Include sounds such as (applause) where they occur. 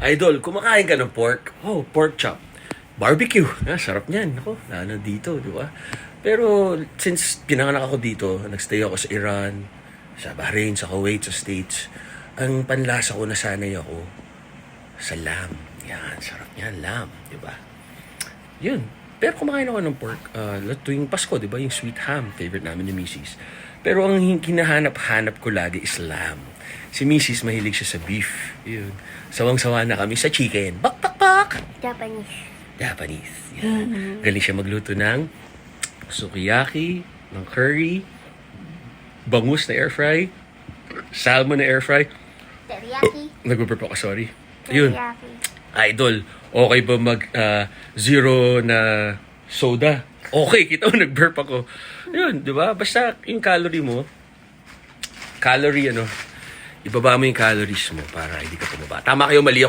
Idol, kumakain ka ng pork? Oh, pork chop. Barbecue. Ah, sarap niyan. Ako, lalo dito, di ba? Pero since pinanganak ako dito, nagstay ako sa Iran, sa Bahrain, sa Kuwait, sa States, ang panlasa ko nasanay ako sa lamb. Yan, sarap niyan, lamb, di ba? Yun. Pero kumakain ako ng pork uh, tuwing Pasko, di ba? Yung sweet ham, favorite namin ni Mrs. Pero ang kinahanap-hanap ko lagi is lamb. Si Mrs. mahilig siya sa beef. Yun. Sawang-sawa na kami sa chicken. Bak, bak, bak! Japanese. Japanese. Yan. Galing siya magluto ng sukiyaki, ng curry, bangus na air fry, salmon na air fry. Teriyaki. Nag-burp ako, sorry. Yun. Teriyaki. Idol, okay ba mag ah, zero na soda? Okay, kita mo (laughs) nag-burp ako. Yun, di ba? Basta yung calorie mo, calorie ano, ibaba mo yung calories mo para hindi ka tumaba. Tama kayo, mali ako.